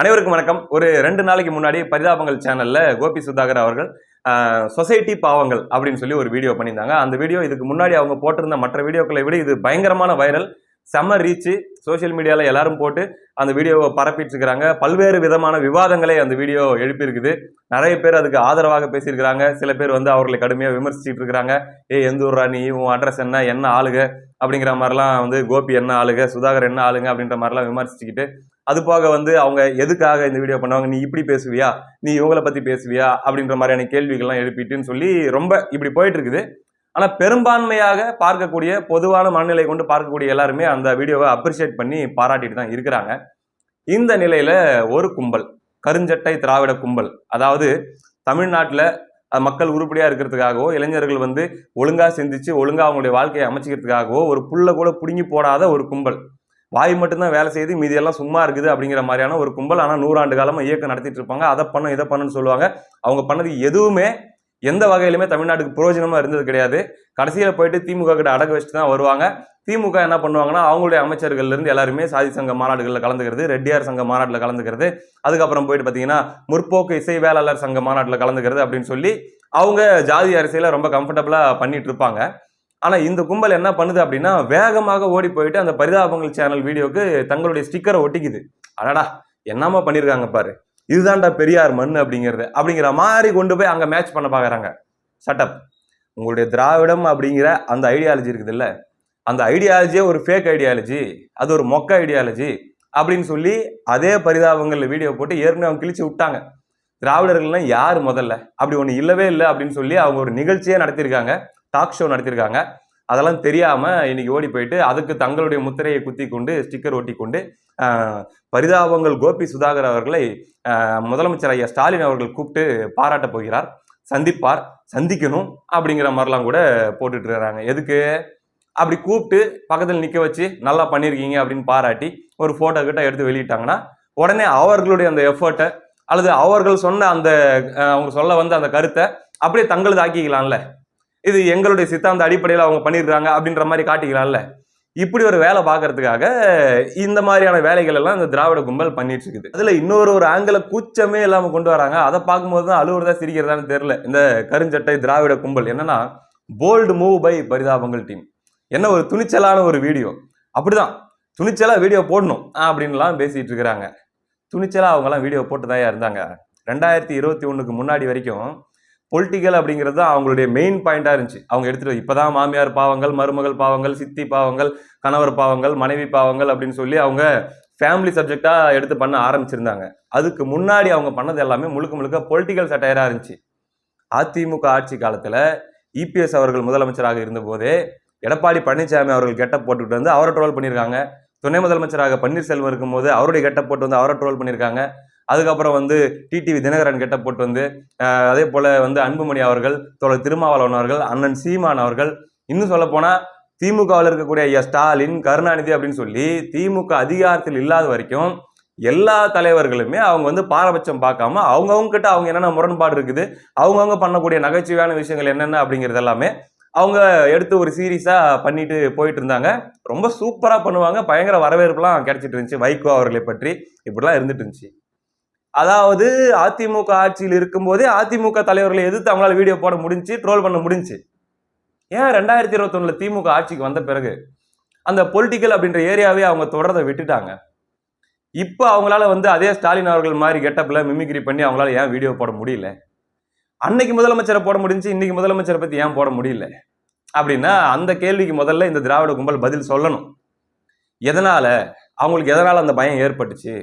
அனைவருக்கும் வணக்கம். ஒரு ரெண்டு நாளைக்கு முன்னாடி பரிதாபங்கள் சேனல்ல கோபி சுதாகர் அவர்கள் சொசைட்டி பாவங்கள் அப்படின்னு சொல்லி ஒரு வீடியோ பண்ணியிருந்தாங்க. அந்த வீடியோ இதுக்கு முன்னாடி அவங்க போட்டிருந்த மற்ற வீடியோக்களை விட இது பயங்கரமான வைரல் செம்ம ரீச்சு சோஷியல் மீடியாவில் எல்லாரும் போட்டு அந்த வீடியோவை பரப்பிட்டு இருக்கிறாங்க பல்வேறு விதமான விவாதங்களை அந்த வீடியோ எழுப்பியிருக்குது. நிறைய பேர் அதுக்கு ஆதரவாக பேசியிருக்கிறாங்க. சில பேர் வந்து அவர்களை கடுமையாக விமர்சிச்சுட்டு இருக்கிறாங்க ஏ எந்த ஊர்ரா நீ? உன் அட்ரஸ் என்ன? என்ன ஆளுக? அப்படிங்கிற மாதிரிலாம் வந்து கோபி என்ன ஆளுக? சுதாகர் என்ன ஆளுங்க? அப்படின்ற மாதிரிலாம் விமர்சிச்சுக்கிட்டு அது போக வந்து அவங்க எதுக்காக இந்த வீடியோ பண்ணுவாங்க? நீ இப்படி பேசுவியா? நீ இவங்கள பற்றி பேசுவியா? அப்படின்ற மாதிரியான கேள்விகள்லாம் எழுப்பிட்டுன்னு சொல்லி ரொம்ப இப்படி போயிட்டு இருக்குது பெரும்பான்மையாக பார்க்கக்கூடிய பொதுவான மனநிலை கொண்டு பார்க்கக்கூடிய எல்லாருமே அந்த வீடியோவை அப்ரிஷியேட் பண்ணி பாராட்டிட்டு தான் இருக்கிறாங்க. இந்த நிலையில் ஒரு கும்பல் கருஞ்சட்டை திராவிட கும்பல் அதாவது தமிழ்நாட்டில் மக்கள் உருப்படியாக இருக்கிறதுக்காகவோ இளைஞர்கள் வந்து ஒழுங்காக சிந்திச்சு ஒழுங்காக அவங்களுடைய வாழ்க்கையை அமைச்சிக்கிறதுக்காகவோ ஒரு புல்ல கூட பிடுங்கி போடாத ஒரு கும்பல். வாய் மட்டும்தான் வேலை செய்யுது மீதி எல்லாம் சும்மா இருக்குது அப்படிங்கிற மாதிரியான ஒரு கும்பல் ஆனால் நூறாண்டு காலமாக இயக்கம் நடத்திட்டு இருப்பாங்க. அதை பண்ணும் இதை பண்ணுன்னு சொல்லுவாங்க. அவங்க பண்ணது எதுவுமே எந்த வகையிலுமே தமிழ்நாட்டுக்கு பிரயோஜனமாக இருந்தது கிடையாது. கடைசியில் போயிட்டு திமுக கிட்ட அடக்க வச்சுட்டு தான் வருவாங்க. திமுக என்ன பண்ணுவாங்கன்னா அவங்களுடைய அமைச்சர்கள்லேருந்து எல்லாருமே சாதி சங்க மாநாடுகளில் கலந்துக்கிறது ரெட்டியார் சங்க மாநாட்டில் கலந்துக்கிறது அதுக்கப்புறம் போயிட்டு பார்த்தீங்கன்னா முற்போக்கு இசை வேளாளர் சங்க மாநாட்டில் கலந்துக்கிறது அப்படின்னு சொல்லி அவங்க ஜாதி அரசியலை ரொம்ப கம்ஃபர்டபுளாக பண்ணிட்டு இருப்பாங்க. ஆனால் இந்த கும்பல் என்ன பண்ணுது அப்படின்னா வேகமாக ஓடி போயிட்டு அந்த பரிதாபங்கள் சேனல் வீடியோக்கு தங்களுடைய ஸ்டிக்கரை ஒட்டிக்குது. அடடா என்னமா பண்ணியிருக்காங்க பாரு. இதுதான்டா பெரியார் மண் அப்படிங்கிறது. அப்படிங்கிற மாதிரி கொண்டு போய் அங்கே மேட்ச் பண்ண பார்க்குறாங்க சட்டப் உங்களுடைய திராவிடம் அப்படிங்கிற அந்த ஐடியாலஜி இருக்குது இல்லை அந்த ஐடியாலஜியே ஒரு ஃபேக் ஐடியாலஜி அது ஒரு மொக்க ஐடியாலஜி அப்படின்னு சொல்லி அதே பரிதாபங்களில் வீடியோ போட்டு ஏற்கனவே அவங்க கிழிச்சு விட்டாங்க. திராவிடர்கள்லாம் யார் முதல்ல? அப்படி ஒன்று இல்லவே இல்லை அப்படின்னு சொல்லி அவங்க ஒரு நிகழ்ச்சியே நடத்தியிருக்காங்க. டாக் ஷோ நடத்தியிருக்காங்க அதெல்லாம் தெரியாமல் இன்னைக்கு ஓடி போயிட்டு அதுக்கு தங்களுடைய முத்திரையை குத்தி கொண்டு ஸ்டிக்கர் ஒட்டி கொண்டு பரிதாபங்கள் கோபி சுதாகர் அவர்களை முதலமைச்சர் ஐயா ஸ்டாலின் அவர்கள் கூப்பிட்டு பாராட்டப் போகிறார். சந்திப்பார். சந்திக்கணும் அப்படிங்கிற மாதிரிலாம் கூட போட்டுட்டு இருக்கிறாங்க. எதுக்கு? அப்படி கூப்பிட்டு பக்கத்தில் நிற்க வச்சு நல்லா பண்ணியிருக்கீங்க அப்படின்னு பாராட்டி ஒரு ஃபோட்டோ கிட்ட எடுத்து வெளியிட்டாங்கன்னா உடனே அவர்களுடைய அந்த எஃபர்ட்டை அல்லது அவர்கள் சொன்ன அந்த அவங்க சொல்ல வந்த அந்த கருத்தை அப்படியே தங்களது ஆக்கிக்கலாம்ல. இது எங்களுடைய சித்தாந்த அடிப்படையில் அவங்க பண்ணியிருக்காங்க அப்படின்ற மாதிரி காட்டிக்கலாம்ல. இப்படி ஒரு வேலை பார்க்கறதுக்காக இந்த மாதிரியான வேலைகள் எல்லாம் இந்த திராவிட கும்பல் பண்ணிட்டு இருக்குது. அதுல இன்னொரு ஒரு ஆங்கில கூச்சமே இல்லாம கொண்டு வராங்க. அதை பார்க்கும்போது தான் அழுவுறதா சிரிக்கிறதான்னு தெரியல. இந்த கருஞ்சட்டை திராவிட கும்பல் என்னன்னா bold move by Parithabangal team என்ன ஒரு துணிச்சலான ஒரு வீடியோ. அப்படிதான். துணிச்சலா வீடியோ போடணும் அப்படின்லாம் பேசிட்டு இருக்கிறாங்க. துணிச்சலா அவங்கலாம் வீடியோ போட்டு தான் இருந்தாங்க. ரெண்டாயிரத்தி இருபத்தி ஒன்றுக்கு முன்னாடி வரைக்கும் பொலிட்டிக்கல் அப்படிங்கிறது தான் அவங்களுடைய மெயின் பாயிண்டாக இருந்துச்சு. அவங்க எடுத்துகிட்டு இப்போ தான் மாமியார் பாவங்கள் மருமகள் பாவங்கள் சித்தி பாவங்கள் கணவர் பாவங்கள் மனைவி பாவங்கள் அப்படின்னு சொல்லி அவங்க ஃபேமிலி சப்ஜெக்டாக எடுத்து பண்ண ஆரம்பிச்சிருந்தாங்க. அதுக்கு முன்னாடி அவங்க பண்ணது எல்லாமே முழுக்க முழுக்க பொலிட்டிக்கல் சட்டையராக இருந்துச்சு. அதிமுக ஆட்சி காலத்தில் இபிஎஸ் அவர்கள் முதலமைச்சராக இருந்தபோதே எடப்பாடி பழனிசாமி அவர்கள் கெட்டப் போட்டுக்கிட்டு வந்து அவரை ட்ரோல் பண்ணியிருக்காங்க துணை முதலமைச்சராக பன்னீர்செல்வம் இருக்கும்போது அவருடைய கெட்டப் போட்டு வந்து அவரை ட்ரோல் பண்ணியிருக்காங்க அதுக்கப்புறம் வந்து டிடிவி தினகரன் கெட்டப் போட்டு வந்து அதே போல் வந்து அன்புமணி அவர்கள் தோழர் திருமாவளவன் அவர்கள் அண்ணன் சீமான் அவர்கள் இன்னும் சொல்லப்போனால் திமுகவில் இருக்கக்கூடிய ஐயா ஸ்டாலின் கருணாநிதி அப்படின்னு சொல்லி திமுக அதிகாரத்தில் இல்லாத வரைக்கும் எல்லா தலைவர்களுமே அவங்க வந்து பாரபட்சம் பார்க்காம அவங்கவுங்க கிட்ட அவங்க என்னென்ன முரண்பாடு இருக்குது அவங்கவுங்க பண்ணக்கூடிய நகைச்சுவையான விஷயங்கள் என்னென்ன அப்படிங்கிறது எல்லாமே அவங்க எடுத்து ஒரு சீரியஸாக பண்ணிட்டு போயிட்டு இருந்தாங்க. ரொம்ப சூப்பராக பண்ணுவாங்க. பயங்கர வரவேற்புலாம் கிடைச்சிட்டு இருந்துச்சு. வைகோ அவர்களை பற்றி இப்படிலாம் இருந்துட்டு இருந்துச்சு. அதாவது அதிமுக ஆட்சியில் இருக்கும்போதே அதிமுக தலைவர்களை எதிர்த்து அவங்களால வீடியோ போட முடிஞ்சு ட்ரோல் பண்ண முடிஞ்சு. ஏன் ரெண்டாயிரத்தி இருபத்தொன்னுல திமுக ஆட்சிக்கு வந்த பிறகு அந்த பொலிட்டிக்கல் அப்படின்ற ஏரியாவே அவங்க தொடரதை விட்டுட்டாங்க. இப்போ அவங்களால வந்து அதே ஸ்டாலின் அவர்கள் மாதிரி கெட்டப்பில் மிமிக்ரி பண்ணி அவங்களால ஏன் வீடியோ போட முடியல? அன்னைக்கு முதலமைச்சரை போட முடிஞ்சு இன்னைக்கு முதலமைச்சரை பற்றி ஏன் போட முடியல? அப்படின்னா அந்த கேள்விக்கு முதல்ல இந்த திராவிட கும்பல் பதில் சொல்லணும். எதனால? அவங்களுக்கு எதனால் அந்த பயம் ஏற்பட்டுச்சு?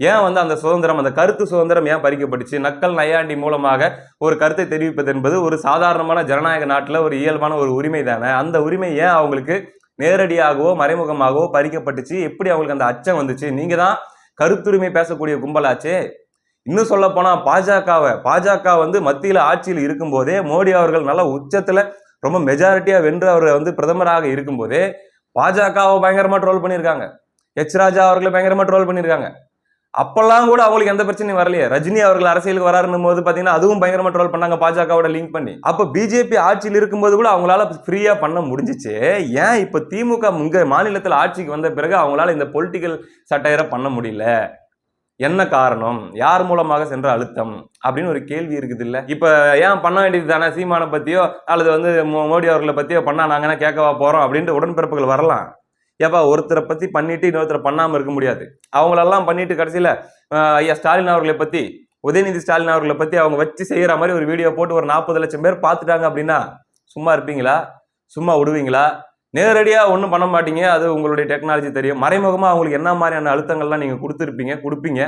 ஏன் வந்து அந்த சுதந்திரம் அந்த கருத்து சுதந்திரம் ஏன் பறிக்கப்பட்டுச்சு? நக்கல் நையாண்டி மூலமாக ஒரு கருத்தை தெரிவிப்பது என்பது ஒரு சாதாரணமான ஜனநாயக நாட்டில் ஒரு இயல்பான ஒரு உரிமை தானே? அந்த உரிமை ஏன் அவங்களுக்கு நேரடியாகவோ மறைமுகமாகவோ பறிக்கப்பட்டுச்சு? எப்படி அவங்களுக்கு அந்த அச்சம் வந்துச்சு? நீங்கள் தான் கருத்துரிமை பேசக்கூடிய கும்பலாச்சே. இன்னும் சொல்ல போனால் பாஜகவை பாஜக வந்து மத்தியில் ஆட்சியில் இருக்கும்போதே மோடி அவர்கள் நல்ல உச்சத்தில் ரொம்ப மெஜாரிட்டியாக வென்று அவர் வந்து பிரதமராக இருக்கும்போதே பாஜகவை பயங்கரமாக ட்ரோல் பண்ணியிருக்காங்க. எச் ராஜா அவர்களை பயங்கரமாக ட்ரோல் பண்ணியிருக்காங்க. அப்பெல்லாம் கூட அவங்களுக்கு எந்த பிரச்சனையும் வரலையே. ரஜினி அவர்கள் அரசியலுக்கு வராருன்னு போது பார்த்தீங்கன்னா அதுவும் பயங்கரமாக ட்ரோல் பண்ணாங்க பாஜகவோட லிங்க் பண்ணி. அப்போ பிஜேபி ஆட்சியில் இருக்கும்போது கூட அவங்களால ஃப்ரீயாக பண்ண முடிஞ்சிச்சு. ஏன் இப்போ திமுக இங்கே மாநிலத்தில் ஆட்சிக்கு வந்த பிறகு அவங்களால இந்த பொலிட்டிக்கல் சட்டையரை பண்ண முடியல? என்ன காரணம்? யார் மூலமாக சென்ற அழுத்தம்? அப்படின்னு ஒரு கேள்வி இருக்குது இல்லை இப்போ ஏன் பண்ண வேண்டியது தானே? சீமானை பற்றியோ அல்லது வந்து மோ- மோடி அவர்களை பற்றியோ பண்ணா நாங்கன்னா கேட்கவா போகிறோம் அப்படின்ட்டு உடன்பிறப்புகள் வரலாம். ஏப்பா ஒருத்தரை பற்றி பண்ணிட்டு இன்னொருத்தரை பண்ணாமல் இருக்க முடியாது. அவங்களெல்லாம் பண்ணிட்டு கடைசியில் ஐயா ஸ்டாலின் அவர்களை பற்றி உதயநிதி ஸ்டாலின் அவர்களை பற்றி அவங்க வச்சு செய்கிற மாதிரி ஒரு வீடியோ போட்டு ஒரு நாற்பது லட்சம் பேர் பார்த்துட்டாங்க அப்படின்னா சும்மா இருப்பீங்களா? சும்மா விடுவீங்களா? நேரடியாக ஒன்றும் பண்ண மாட்டீங்க. அது உங்களுடைய டெக்னாலஜி தெரியும். மறைமுகமாக அவங்களுக்கு என்ன மாதிரியான அழுத்தங்கள்லாம் நீங்கள் கொடுத்துருப்பீங்க கொடுப்பீங்க?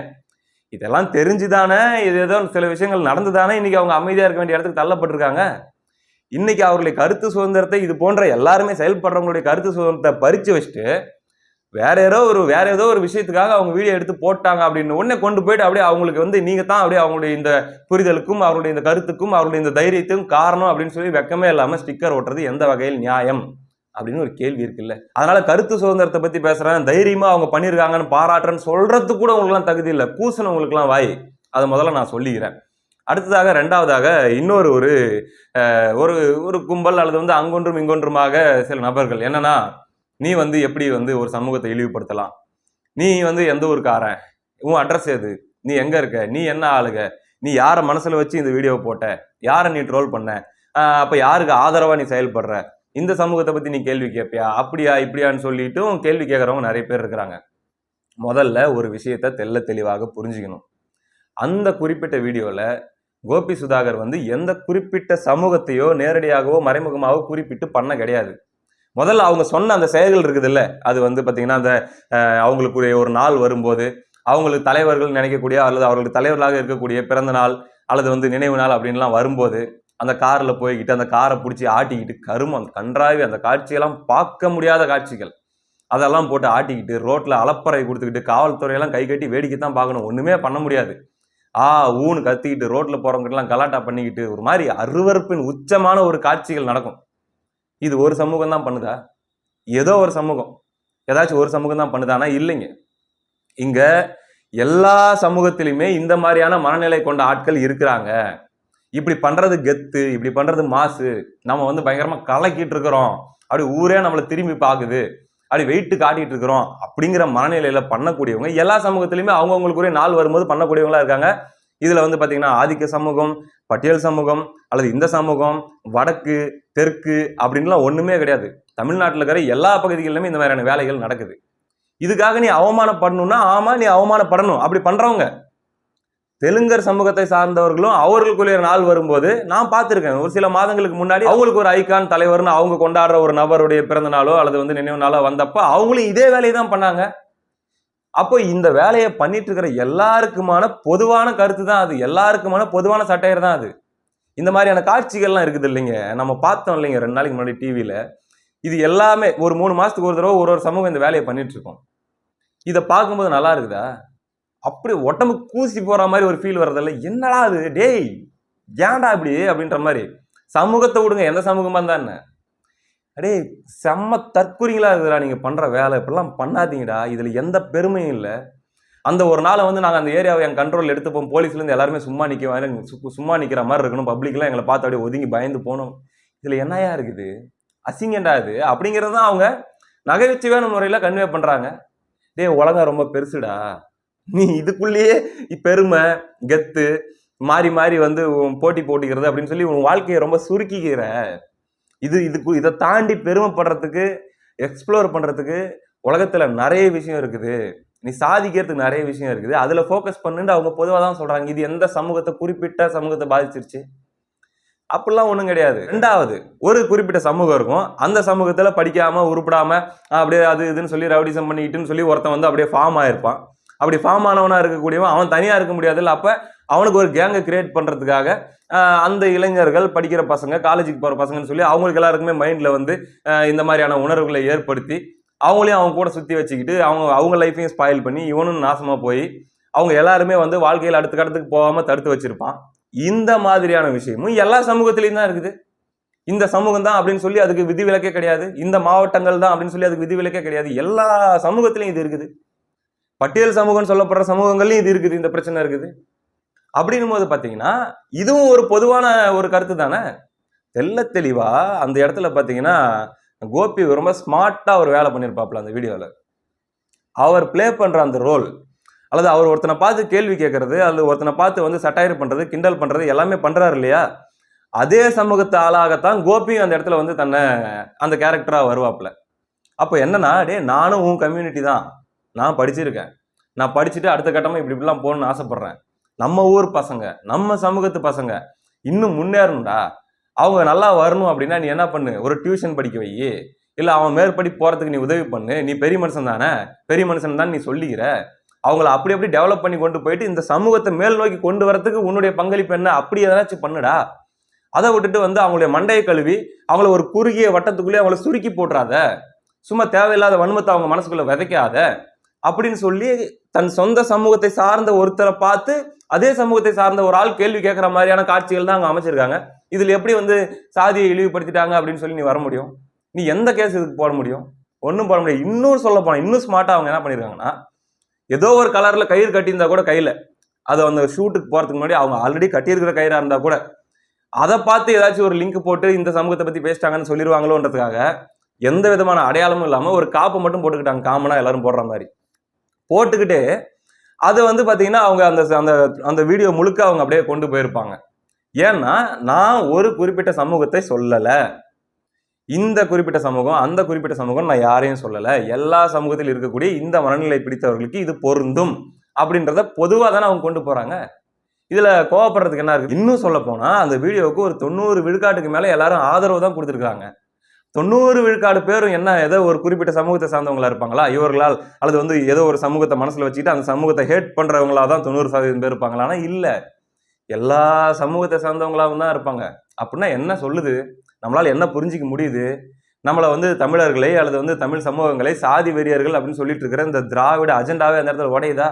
இதெல்லாம் தெரிஞ்சுதானே இது ஏதோ சில விஷயங்கள் நடந்துதானே இன்னைக்கு அவங்க அமைதியாக இருக்க வேண்டிய இடத்துக்கு தள்ளப்பட்டிருக்காங்க? இன்னைக்கு அவர்களுடைய கருத்து சுதந்திரத்தை இது போன்ற எல்லாருமே செயல்படுறவங்களுடைய கருத்து சுதந்திரத்தை பறிச்சு வச்சுட்டு வேற ஏதோ ஒரு வேற ஏதோ ஒரு விஷயத்துக்காக அவங்க வீடியோ எடுத்து போட்டாங்க அப்படின்னு உடனே கொண்டு போயிட்டு அப்படியே அவங்களுக்கு வந்து நீங்க தான் அப்படியே அவங்களுடைய இந்த புரிதலுக்கும் அவருடைய இந்த கருத்துக்கும் அவருடைய இந்த தைரியத்துக்கும் காரணம் அப்படின்னு சொல்லி வெக்கமே இல்லாமல் ஸ்டிக்கர் ஓட்டுறது எந்த வகையில் நியாயம் அப்படின்னு ஒரு கேள்வி இருக்குல்ல. அதனால கருத்து சுதந்திரத்தை பத்தி பேசுறேன். தைரியமா அவங்க பண்ணியிருக்காங்கன்னு பாராட்டுறேன்னு சொல்றதுக்கு கூட உங்களுக்குலாம் தகுதி இல்லை. கூசனவங்களுக்குலாம் வாய். அதை முதல்ல நான் சொல்லிக்கிறேன். அடுத்ததாக ரெண்டாவதாக இன்னொரு ஒரு ஒரு ஒரு கும்பல் அல்லது வந்து அங்கொன்றும் இங்கொன்றுமாக சில நபர்கள். என்னன்னா நீ வந்து எப்படி வந்து ஒரு சமூகத்தை இழிவுபடுத்தலாம்? நீ வந்து எந்த ஊருக்காரன்? உன் அட்ரஸ் எது? நீ எங்க இருக்க? நீ என்ன ஆளுக? நீ யாரை மனசுல வச்சு இந்த வீடியோவை போட்ட? யாரை நீ ட்ரோல் பண்ண? அப்போ அப்ப யாருக்கு ஆதரவா நீ செயல்படுற? இந்த சமூகத்தை பத்தி நீ கேள்வி கேட்பியா அப்படியா இப்படியான்னு சொல்லிட்டும் கேள்வி கேட்குறவங்க நிறைய பேர் இருக்கிறாங்க. முதல்ல ஒரு விஷயத்த தெள்ள தெளிவாக புரிஞ்சுக்கணும். அந்த குறிப்பிட்ட வீடியோவில் கோபி சுதாகர் வந்து எந்த குறிப்பிட்ட சமூகத்தையோ நேரடியாகவோ மறைமுகமாகவோ குறிப்பிட்டு பண்ண கிடையாது. முதல்ல அவங்க சொன்ன அந்த செயல்கள் இருக்குதுல்ல அது வந்து பார்த்தீங்கன்னா அந்த அவங்களுக்குரிய ஒரு நாள் வரும்போது அவங்களுக்கு தலைவர்கள் நினைக்கக்கூடிய அல்லது அவர்களுக்கு தலைவர்களாக இருக்கக்கூடிய பிறந்த நாள் அல்லது வந்து நினைவு நாள் அப்படின்லாம் வரும்போது அந்த காரில் போய்கிட்டு அந்த காரை பிடிச்சி ஆட்டிக்கிட்டு கருமம் கன்றாவி அந்த காட்சியெல்லாம் பார்க்க முடியாத காட்சிகள். அதெல்லாம் போட்டு ஆட்டிக்கிட்டு ரோட்டில் அலப்பறை கொடுத்துக்கிட்டு காவல்துறையெல்லாம் கை கட்டி வேடிக்கை தான் பார்க்கணும். ஒன்றுமே பண்ண முடியாது. ஆ ஊன்னு கத்திக்கிட்டு ரோட்ல போறவங்ககிட்டலாம் கலாட்டா பண்ணிக்கிட்டு ஒரு மாதிரி அருவருப்பின் உச்சமான ஒரு காட்சிகள் நடக்கும். இது ஒரு சமூகம் தான் பண்ணுதா? ஏதோ ஒரு சமூகம். ஏதாச்சும் ஒரு சமூகம் தான் பண்ணுதானா இல்லைங்க. இங்க எல்லா சமூகத்திலுமே இந்த மாதிரியான மனநிலை கொண்ட ஆட்கள் இருக்கிறாங்க. இப்படி பண்றது கெத்து இப்படி பண்றது மாசு. நம்ம வந்து பயங்கரமா கலக்கிட்டு இருக்கிறோம். அப்படி ஊரே நம்மளை திரும்பி பார்க்குது அப்படி வெயிட்டு காட்டிட்டு இருக்கிறோம் அப்படிங்கிற மனநிலையில பண்ணக்கூடியவங்க எல்லா சமூகத்துலேயுமே அவங்கவுங்களுக்குரிய நாள் வரும்போது பண்ணக்கூடியவங்களா இருக்காங்க. இதுல வந்து பாத்தீங்கன்னா ஆதிக்க சமூகம் பட்டியல் சமூகம் அல்லது இந்த சமூகம் வடக்கு தெற்கு அப்படின்லாம் ஒண்ணுமே கிடையாது. தமிழ்நாட்டில் இருக்கிற எல்லா பகுதிகளிலுமே இந்த மாதிரியான வேலைகள் நடக்குது. இதுக்காக நீ அவமானப்படணும்னா ஆமா நீ அவமானப்படணும். அப்படி பண்றவங்க தெலுங்கர் சமூகத்தை சார்ந்தவர்களும் அவர்களுக்குள்ளே நாள் வரும்போது நான் பார்த்துருக்கேன். ஒரு சில மாதங்களுக்கு முன்னாடி அவங்களுக்கு ஒரு ஐகான் தலைவர்னு அவங்க கொண்டாடுற ஒரு நபருடைய பிறந்த நாளோ அல்லது வந்து நினைவு நாளோ வந்தப்போ அவங்களும் இதே வேலையை தான் பண்ணாங்க. அப்போ இந்த வேலையை பண்ணிட்டு இருக்கிற எல்லாருக்குமான பொதுவான கருத்து தான் அது. எல்லாருக்குமான பொதுவான சட்டையர் தான் அது. இந்த மாதிரியான காட்சிகள்லாம் இருக்குது இல்லைங்க. நம்ம பார்த்தோம் இல்லைங்க ரெண்டு நாளைக்கு முன்னாடி டிவியில் இது எல்லாமே ஒரு மூணு மாதத்துக்கு ஒரு தடவை ஒரு ஒரு சமூகம் இந்த வேலையை பண்ணிட்டு இருக்கோம் இதை பார்க்கும்போது நல்லா இருக்குதா? அப்படி உடம்பு கூசி போகிற மாதிரி ஒரு ஃபீல் வர்றதில்ல. என்னடா அது? டேய் ஏன்டா இப்படி? அப்படின்ற மாதிரி. சமூகத்தை விடுங்க. எந்த சமூகமாக இருந்தா என்ன? அடே செம்ம தற்குறிங்களா இருக்குதுடா நீங்கள் பண்ணுற வேலை. இப்படிலாம் பண்ணாதீங்கடா. இதில் எந்த பெருமையும் இல்லை. அந்த ஒரு நாளை வந்து நாங்கள் அந்த ஏரியாவை என் கண்ட்ரோல் எடுத்துப்போம். போலீஸ்லேருந்து எல்லாருமே சும்மா நிற்க சும்மா நிற்கிற மாதிரி இருக்கணும். பப்ளிக்லாம் எங்களை பார்த்து அப்படியே ஒதுங்கி பயந்து போகணும் இதில் என்னையா இருக்குது? அசிங்கண்டா இது. அப்படிங்கிறது தான் அவங்க நகைச்சுவையான முறையில் கன்வே பண்ணுறாங்க டேய் உலகம் ரொம்ப பெருசுடா. நீ இதுக்குள்ளேயே பெருமை கெத்து மாறி மாறி வந்து உன் போட்டி போட்டிக்கிறது அப்படின்னு சொல்லி உன் வாழ்க்கையை ரொம்ப சுருக்கிக்கிற. இது இதுக்கு இதை தாண்டி பெருமைப்படுறதுக்கு எக்ஸ்ப்ளோர் பண்ணுறதுக்கு உலகத்தில் நிறைய விஷயம் இருக்குது. நீ சாதிக்கிறதுக்கு நிறைய விஷயம் இருக்குது. அதில் ஃபோக்கஸ் பண்ணுன்னு அவங்க பொதுவாக தான் சொல்கிறாங்க இது எந்த சமூகத்தை குறிப்பிட்ட சமூகத்தை பாதிச்சிருச்சு? அப்படிலாம் ஒன்றும் கிடையாது. ரெண்டாவது ஒரு குறிப்பிட்ட சமூகம் இருக்கும். அந்த சமூகத்தில் படிக்காமல் உருப்பிடாமல் அப்படியே அது இதுன்னு சொல்லி ரவுடிசம் பண்ணிக்கிட்டுன்னு சொல்லி ஒருத்தன் வந்து அப்படியே ஃபார்ம் ஆயிருப்பான். அப்படி ஃபார்ம் ஆனவனாக இருக்கக்கூடியவன் அவன் தனியாக இருக்க முடியாதுல்ல. அப்போ அவனுக்கு ஒரு கேங்கை கிரியேட் பண்ணுறதுக்காக அந்த இளைஞர்கள் படிக்கிற பசங்க காலேஜுக்கு போகிற பசங்கன்னு சொல்லி அவங்களுக்கு எல்லாருக்குமே மைண்டில் வந்து இந்த மாதிரியான உணர்வுகளை ஏற்படுத்தி அவங்களையும் அவங்க கூட சுற்றி வச்சுக்கிட்டு அவங்க அவங்க லைஃப்பையும் ஸ்பாயில் பண்ணி இவனும் நாசமாக போய் அவங்க எல்லாருமே வந்து வாழ்க்கையில் அடுத்த கடத்துக்கு போகாமல் தடுத்து வச்சிருப்பான். இந்த மாதிரியான விஷயமும் எல்லா சமூகத்திலையும் தான் இருக்குது. இந்த சமூகம் தான் அப்படின்னு சொல்லி அதுக்கு விதிவிலக்கே கிடையாது. இந்த மாவட்டங்கள் தான் அப்படின்னு சொல்லி அதுக்கு விதிவிலக்கே கிடையாது. எல்லா சமூகத்திலையும் இது இருக்குது. பட்டியல் சமூகம்னு சொல்லப்படுற சமூகங்கள்லையும் இது இருக்குது இந்த பிரச்சனை இருக்குது. அப்படின்னும் போது பார்த்தீங்கன்னா இதுவும் ஒரு பொதுவான ஒரு கருத்து தானே? தெள்ள தெளிவாக அந்த இடத்துல பார்த்தீங்கன்னா கோபி ரொம்ப ஸ்மார்ட்டாக ஒரு வேலை பண்ணியிருப்பாப்புல அந்த வீடியோவில் அவர் ப்ளே பண்ணுற அந்த ரோல் அல்லது அவர் ஒருத்தனை பார்த்து கேள்வி கேட்கறது அல்லது ஒருத்தனை பார்த்து வந்து சட்டாயர் பண்ணுறது கிண்டல் பண்ணுறது எல்லாமே பண்ணுறாரு இல்லையா? அதே சமூகத்து ஆளாகத்தான் கோபியும் அந்த இடத்துல வந்து தன்னை அந்த கேரக்டராக வருவாப்புல. அப்போ என்னன்னா டே நானும் உன் கம்யூனிட்டி தான். நான் படிச்சிருக்கேன். நான் படிச்சுட்டு அடுத்த கட்டமாக இப்படி இப்படிலாம் போகணும்னு ஆசைப்பட்றேன். நம்ம ஊர் பசங்க நம்ம சமூகத்து பசங்க இன்னும் முன்னேறணும்டா. அவங்க நல்லா வரணும் அப்படின்னா நீ என்ன பண்ணு? ஒரு டியூஷன் படிக்க வை. இல்லை அவன் மேற்படி போகிறதுக்கு நீ உதவி பண்ணு. நீ பெரிய மனுஷன் தானே? பெரிய மனுஷன் தான் நீ சொல்லிக்கிற அவங்கள அப்படி அப்படி டெவலப் பண்ணி கொண்டு போயிட்டு இந்த சமூகத்தை மேல் நோக்கி கொண்டு வரத்துக்கு உன்னுடைய பங்களிப்பு என்ன? அப்படி எதனாச்சும் பண்ணுடா. அதை விட்டுட்டு வந்து அவங்களுடைய மண்டையை கழுவி அவங்கள ஒரு குறுகிய வட்டத்துக்குள்ளேயே அவங்கள சுருக்கி போட்டுறாத. சும்மா தேவையில்லாத வன்மத்தை அவங்க மனசுக்குள்ளே விதைக்காத. அப்படின்னு சொல்லி தன் சொந்த சமூகத்தை சார்ந்த ஒருத்தரை பார்த்து அதே சமூகத்தை சார்ந்த ஒரு ஆள் கேள்வி கேட்குற மாதிரியான காட்சிகள் தான் அங்கே அமைச்சிருக்காங்க. இதில் எப்படி வந்து சாதியை இழிவுபடுத்திட்டாங்க அப்படின்னு சொல்லி நீ வர முடியும்? நீ எந்த கேஸ் இதுக்கு போட முடியும்? ஒன்றும் போட முடியாது. இன்னும் சொல்ல போனால் இன்னும் ஸ்மார்ட்டாக அவங்க என்ன பண்ணியிருக்காங்கன்னா ஏதோ ஒரு கலரில் கயிறு கட்டியிருந்தா கூட கையில் அது அந்த ஷூட்டுக்கு போகிறதுக்கு முன்னாடி அவங்க ஆல்ரெடி கட்டியிருக்கிற கயிறாக இருந்தால் கூட அதை பார்த்து ஏதாச்சும் ஒரு லிங்க் போட்டு இந்த சமூகத்தை பற்றி பேசிட்டாங்கன்னு சொல்லிடுவாங்களோன்றதுக்காக எந்த விதமான அடையாளமும் இல்லாமல் ஒரு காப்பு மட்டும் போட்டுக்கிட்டாங்க. காமனாக எல்லாரும் போடுற மாதிரி. போட்டுக்கிட்டு அது வந்து பார்த்தீங்கன்னா அவங்க அந்த அந்த அந்த வீடியோ முழுக்க அவங்க அப்படியே கொண்டு போயிருப்பாங்க. ஏன்னா நான் ஒரு குறிப்பிட்ட சமூகத்தை சொல்லலை. இந்த குறிப்பிட்ட சமூகம் அந்த குறிப்பிட்ட சமூகம் நான் யாரையும் சொல்லலை. எல்லா சமூகத்தில் இருக்கக்கூடிய இந்த மனநிலை பிடித்தவர்களுக்கு இது பொருந்தும் அப்படின்றத பொதுவாக தானே அவங்க கொண்டு போகிறாங்க இதில் கோவப்படுறதுக்கு என்ன இருக்குது இன்னும் சொல்ல போனால் அந்த வீடியோவுக்கு ஒரு தொண்ணூறு விழுக்காட்டுக்கு மேலே எல்லாரும் ஆதரவு தான் கொடுத்துருக்காங்க தொண்ணூறு விழுக்காடு பேரும் என்ன ஏதோ ஒரு குறிப்பிட்ட சமூகத்தை சார்ந்தவங்களா இருப்பாங்களா? இவர்களால் அல்லது வந்து ஏதோ ஒரு சமூகத்தை மனசில் வச்சுக்கிட்டு அந்த சமூகத்தை ஹேட் பண்ணுறவங்களா தான் தொண்ணூறு சதவீதம் பேர் இருப்பாங்களா ஆனால் இல்லை. எல்லா சமூகத்தை சார்ந்தவங்களாகவும் தான் இருப்பாங்க. அப்படின்னா என்ன சொல்லுது? நம்மளால் என்ன புரிஞ்சிக்க முடியுது? நம்மளை வந்து தமிழர்களை அல்லது வந்து தமிழ் சமூகங்களை சாதி வெறியர்கள் அப்படின்னு சொல்லிட்டு இருக்கிற இந்த திராவிட அஜெண்டாவே அந்த இடத்துல உடையுதா?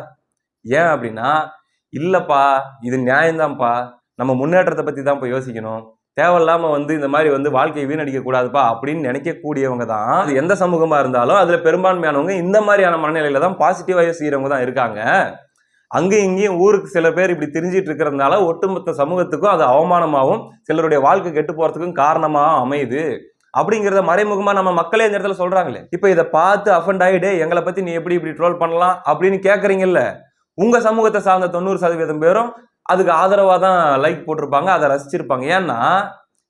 ஏன் அப்படின்னா இல்லைப்பா இது நியாயம்தான்ப்பா. நம்ம முன்னேற்றத்தை பற்றி தான் இப்போ யோசிக்கணும். தேவையில்லாமல் வந்து இந்த மாதிரி வந்து வாழ்க்கையை வீணடிக்கக்கூடாதுப்பா அப்படின்னு நினைக்கக்கூடியவங்க தான். அது எந்த சமூகமாக இருந்தாலும் அதில் பெரும்பான்மையானவங்க இந்த மாதிரியான மனநிலையில் தான் பாசிட்டிவாக செய்கிறவங்க தான் இருக்காங்க. அங்கேயும் இங்கேயும் ஊருக்கு சில பேர் இப்படி தெரிஞ்சிட்டு இருக்கிறதுனால ஒட்டுமொத்த சமூகத்துக்கும் அது அவமானமாகவும் சிலருடைய வாழ்க்கை கெட்டு போகிறதுக்கும் காரணமாக அமையுது. அப்படிங்கிறத மறைமுகமாக நம்ம மக்களே இந்த இடத்துல சொல்கிறாங்களே இப்போ இதை பார்த்து அஃபண்ட் ஆகிடு எங்களை பற்றி நீ எப்படி இப்படி ட்ரோல் பண்ணலாம்? அப்படின்னு கேட்குறீங்கல்ல உங்கள் சமூகத்தை சார்ந்த தொண்ணூறு சதவீதம் பேரும் அதுக்கு ஆதரவாக தான் லைக் போட்டிருப்பாங்க அதை ரசிச்சிருப்பாங்க. ஏன்னா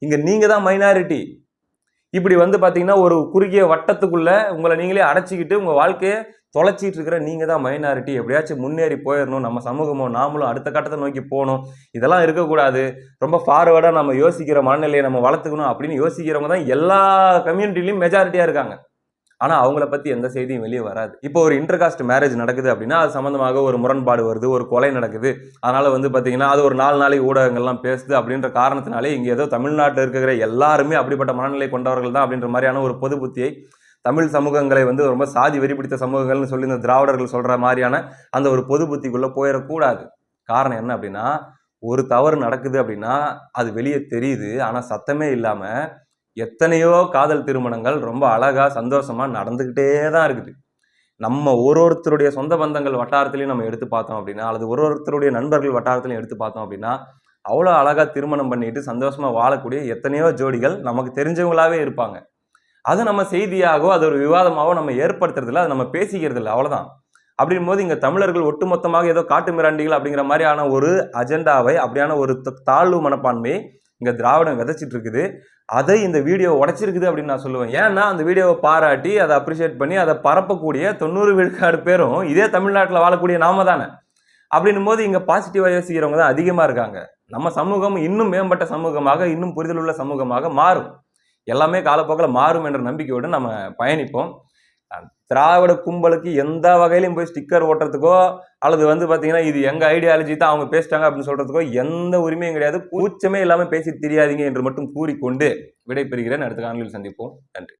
இங்கே நீங்கள் தான் மைனாரிட்டி இப்படி வந்து பார்த்தீங்கன்னா ஒரு குறுகிய வட்டத்துக்குள்ளே உங்களை நீங்களே அடைச்சிக்கிட்டு உங்கள் வாழ்க்கையை தொலைச்சிட்டு இருக்கிற நீங்கள் தான் மைனாரிட்டி எப்படியாச்சும் முன்னேறி போயிடணும். நம்ம சமூகமோ நாமளும் அடுத்த கட்டத்தை நோக்கி போகணும். இதெல்லாம் இருக்கக்கூடாது. ரொம்ப ஃபார்வேர்டாக நம்ம யோசிக்கிற மனநிலையை நம்ம வளர்த்துக்கணும் அப்படின்னு யோசிக்கிறவங்க தான் எல்லா கம்யூனிட்டிலையும் மெஜாரிட்டியாக இருக்காங்க. ஆனால் அவங்கள பற்றி எந்த செய்தியும் வெளியே வராது. இப்போ ஒரு இன்டர்காஸ்ட் மேரேஜ் நடக்குது அப்படின்னா அது சம்மந்தமாக ஒரு முரண்பாடு வருது ஒரு கொலை நடக்குது. அதனால் வந்து பார்த்திங்கன்னா அது ஒரு நாலு நாளைக்கு ஊடகங்கள்லாம் பேசுது அப்படின்ற காரணத்தினாலே இங்கே ஏதோ தமிழ்நாட்டில் இருக்கிற எல்லாருமே அப்படிப்பட்ட மனநிலை கொண்டவர்கள் தான் அப்படின்ற மாதிரியான ஒரு பொது புத்தியை தமிழ் சமூகங்களை வந்து ரொம்ப சாதி வெறி பிடித்த சமூகங்கள்னு சொல்லி இந்த திராவிடர்கள் சொல்கிற மாதிரியான அந்த ஒரு பொது புத்திக்குள்ளே போயிடக்கூடாது. காரணம் என்ன அப்படின்னா ஒரு தவறு நடக்குது அப்படின்னா அது வெளியே தெரியுது. ஆனால் சத்தமே இல்லாமல் எத்தனையோ காதல் திருமணங்கள் ரொம்ப அழகாக சந்தோஷமாக நடந்துக்கிட்டே தான் இருக்குது. நம்ம ஒரு ஒருத்தருடைய சொந்த பந்தங்கள் வட்டாரத்துலையும் நம்ம எடுத்து பார்த்தோம் அப்படின்னா அல்லது ஒரு ஒருத்தருடைய நண்பர்கள் வட்டாரத்துலையும் எடுத்து பார்த்தோம் அப்படின்னா அவ்வளோ அழகாக திருமணம் பண்ணிட்டு சந்தோஷமாக வாழக்கூடிய எத்தனையோ ஜோடிகள் நமக்கு தெரிஞ்சவங்களாவே இருப்பாங்க. அதை நம்ம செய்தியாகவோ அது ஒரு விவாதமாகவோ நம்ம ஏற்படுத்துறதில்ல அதை நம்ம பேசிக்கிறது இல்லை அவ்வளோதான் அப்படின் இங்கே தமிழர்கள் ஒட்டுமொத்தமாக ஏதோ காட்டு மிராண்டிகள் அப்படிங்கிற மாதிரியான ஒரு அஜெண்டாவை அப்படியான ஒரு தாழ்வு மனப்பான்மையை இங்கே திராவிடம் விதைச்சிட்டு இருக்குது அதை இந்த வீடியோ உடைச்சிருக்குது அப்படின்னு நான் சொல்லுவேன். ஏன்னா அந்த வீடியோவை பாராட்டி அதை அப்ரிஷியேட் பண்ணி அதை பரப்பக்கூடிய தொண்ணூறு விழுக்காடு பேரும் இதே தமிழ்நாட்டில் வாழக்கூடிய நாம தானே. அப்படின்னும் போது இங்கே பாசிட்டிவாக யோசிக்கிறவங்க தான் அதிகமாக இருக்காங்க. நம்ம சமூகம் இன்னும் மேம்பட்ட சமூகமாக இன்னும் புரிதல் உள்ள சமூகமாக மாறும். எல்லாமே காலப்போக்கில் மாறும் என்ற நம்பிக்கையோடு நம்ம பயணிப்போம். திராவிட கும்பலுக்கு எந்த வகையிலும் போய் ஸ்டிக்கர் ஓட்டுறதுக்கோ அல்லது வந்து பார்த்தீங்கன்னா இது எங்கள் ஐடியாலஜி தான் அவங்க பேசிட்டாங்க அப்படின்னு சொல்கிறதுக்கோ எந்த உரிமையும் கிடையாது. கூச்சமே இல்லாமல் பேசி தெரியாதீங்க என்று மட்டும் கூறிக்கொண்டு விடைபெறுகிறேன். அடுத்த காணொலியில் சந்திப்போம். நன்றி.